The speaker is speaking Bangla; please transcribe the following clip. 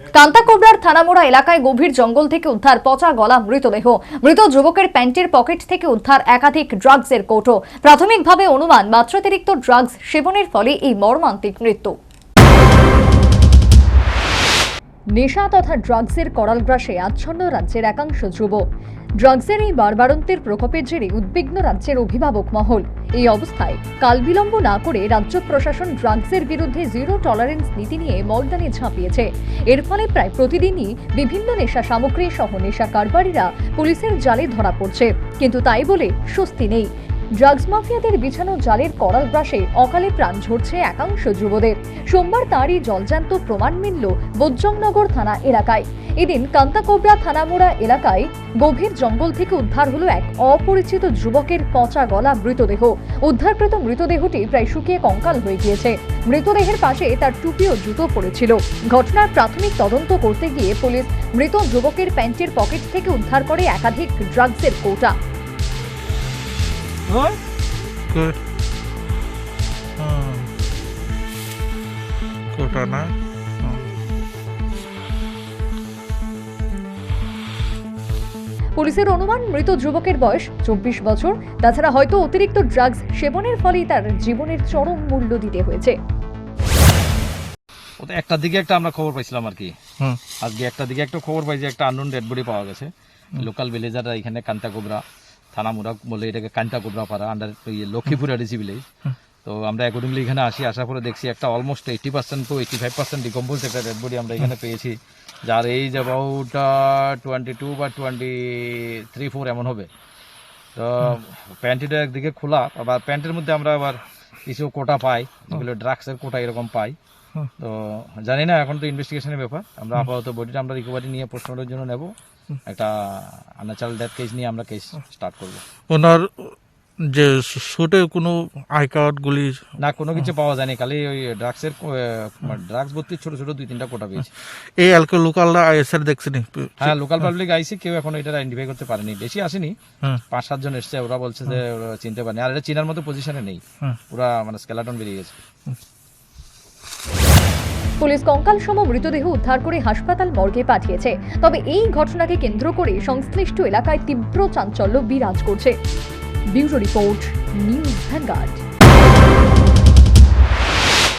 কান্তাকোবরার থানামোড়া এলাকায় গভীর জঙ্গল থেকে উদ্ধার পচা গলা মৃতদেহ। মৃত যুবকের প্যান্টের পকেট থেকে উদ্ধার একাধিক ড্রাগসের কৌটো। প্রাথমিকভাবে অনুমান মাত্রাতিরিক্ত ড্রাগস সেবনের ফলে এই মর্মান্তিক মৃত্যু। নেশা তথা ড্রাগসের করাল গ্রাসে আচ্ছন্ন রাজ্যের একাংশ যুব ড্রাগসের এই বারবারন্তের প্রকোপের জেরে উদ্বিগ্ন রাজ্যের অভিভাবক মহল। এই অবস্থায় কাল বিলম্ব না করে রাজ্য প্রশাসন ড্রাগসের বিরুদ্ধে জিরো টলারেন্স নীতি নিয়ে ময়দানে ঝাঁপিয়েছে। এর ফলে প্রায় প্রতিদিনই বিভিন্ন নেশা সামগ্রী সহ নেশা কারবারিরা পুলিশের জালে ধরা পড়ছে। কিন্তু তাই বলে স্বস্তি নেই। ড্রাগস মাফিয়াদের বিছানো জালের করাল ব্রাশে অকালে প্রাণ ঝরছে একাংশ যুবদের। সোমবার তারই জলজান্ত প্রমাণ মিলল বজ্রংনগর থানা এলাকায়। এদিন কান্তাকোবরা থানামোড়া এলাকায় গভীর জঙ্গল থেকে উদ্ধার হলো এক অপরিচিত যুবকের পচা গলা মৃতদেহ। উদ্ধারকৃত মৃতদেহটি প্রায় শুকিয়ে কঙ্কাল হয়ে গিয়েছে। মৃতদেহের পাশে তার টুপি ও জুতো পড়েছিল। ঘটনার প্রাথমিক তদন্ত করতে গিয়ে পুলিশ মৃত যুবকের প্যান্টের পকেট থেকে উদ্ধার করে একাধিক ড্রাগসের কৌটা। Good. পুলিশের অনুমান মৃত যুবকের বয়স চব্বিশ বছর। তাছাড়া হয়তো অতিরিক্ত ড্রাগস সেবনের ফলেই তার জীবনের চরম মূল্য দিতে হয়েছে। একটার দিকে একটা আমরা খবর পাইছিলাম আর কি। হুম। আজকে একটা দিকে একটা খবর পাই যে একটা আননোন ডেড বডি পাওয়া গেছে। লোকাল ভিলেজাররা এখানে কান্তা কোবরা থানা মুরা বলে এটাকে কান্তা কোবরা পাড়া আন্ডার লক্ষ্মীপুর আডিসি ভিলেজ তো আমরা অ্যাকর্ডিংলি এখানে আসি আসার পরে দেখছি একটা almost eighty percent to eighty five percent decompose একটা ডেড বডি আমরা এখানে পেয়েছি। যার এইজ অ্যাবাউট টোয়েন্টি টু বা টোয়েন্টি থ্রি ফোর এমন হবে। তো প্যান্টিটা একদিকে খোলা আবার প্যান্টের মধ্যে আমরা আবার কিছু কোটা পাই যেগুলো ড্রাগসের কোটা এরকম পাই। তো জানি না এখন তো ইনভেস্টিগেশনের ব্যাপার। আমরা আপাতত বডিটা আমরা রিকভারি নিয়ে পোস্টমর্টের জন্য নেব। একটা আনাচাল ডেথ কেস নিয়ে আমরা কেস স্টার্ট করব। ওনার যে শুটে কোনো আই কার্ড গুলি না কোনো কিছু পাওয়া যায়নি খালি ওই ড্রাগসের ড্রাগস ভর্তি ছোট ছোট দুই তিনটা কোটা পেয়েছি। এই এলকে লোকালরা আইএসআর দেখছেনি? হ্যাঁ লোকাল পাবলিক আইসি কেউ এখন এটা আইডেন্টিফাই করতে পারেনি। বেশি আসেনি। পাঁচ সাতজন এসছে ওরা বলছে যে ওরা চিনতে পারেনি। আর এটা চিনার মতো পজিশনে নেই। পুরা মানে স্কেলাটন বেরিয়ে গেছে। পুলিশ কঙ্কাল সম মৃতদেহ উদ্ধার করে হাসপাতাল মর্গে পাঠিয়েছে। তবে এই ঘটনাকে কেন্দ্র করে সংশ্লিষ্ট এলাকায় তীব্র চাঞ্চল্য বিরাজ করছে। Bureau report, news vanguard.